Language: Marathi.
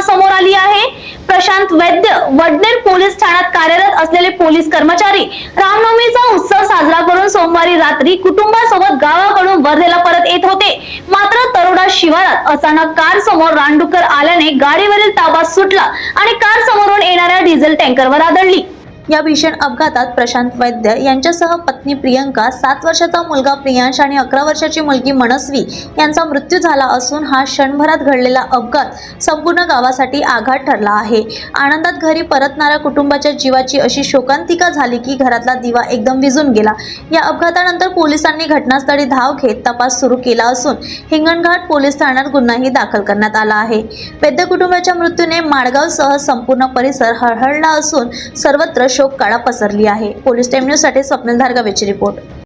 घटना समोर आली आहे. प्रशांत वैद्य वडनेर पोलीस ठाण्यात कार्यरत असलेले पोलीस कर्मचारी रामनवमीचा उत्सव साजरा करून सोमवारी रात्री कुटुंबासोबत गावाकडून वर्धेला परत येत होते. मात्र तरोडा शिवारात अचानक कार समोर रानडुकर आल्याने गाडीवरील ताबा सुटला आणि कार समोरून येणाऱ्या डिझेल टँकरवर आदळली. या भीषण अपघातात प्रशांत वैद्य यांच्यासह पत्नी प्रियंका सात वर्षाचा मुलगा प्रियांश आणि अकरा वर्षाची मुलगी मनस्वी यांचा मृत्यू झाला असून हा क्षणभरात घडलेला अपघात संपूर्ण गावासाठी आघात ठरला आहे. आनंदात घरी परतणाऱ्या कुटुंबाच्या जीवाची अशी शोकांतिका झाली की घरातला दिवा एकदम विजून गेला. या अपघातानंतर पोलिसांनी घटनास्थळी धाव घेत तपास सुरू केला असून हिंगणघाट पोलीस ठाण्यात गुन्हाही दाखल करण्यात आला आहे. वैद्य कुटुंबाच्या मृत्यूने माडगावसह संपूर्ण परिसर हळहळला असून सर्वत्र शोक काळा पसरली आहे. पोलीस टाइम न्यूजसाठी स्वप्नील धारगावेची रिपोर्ट.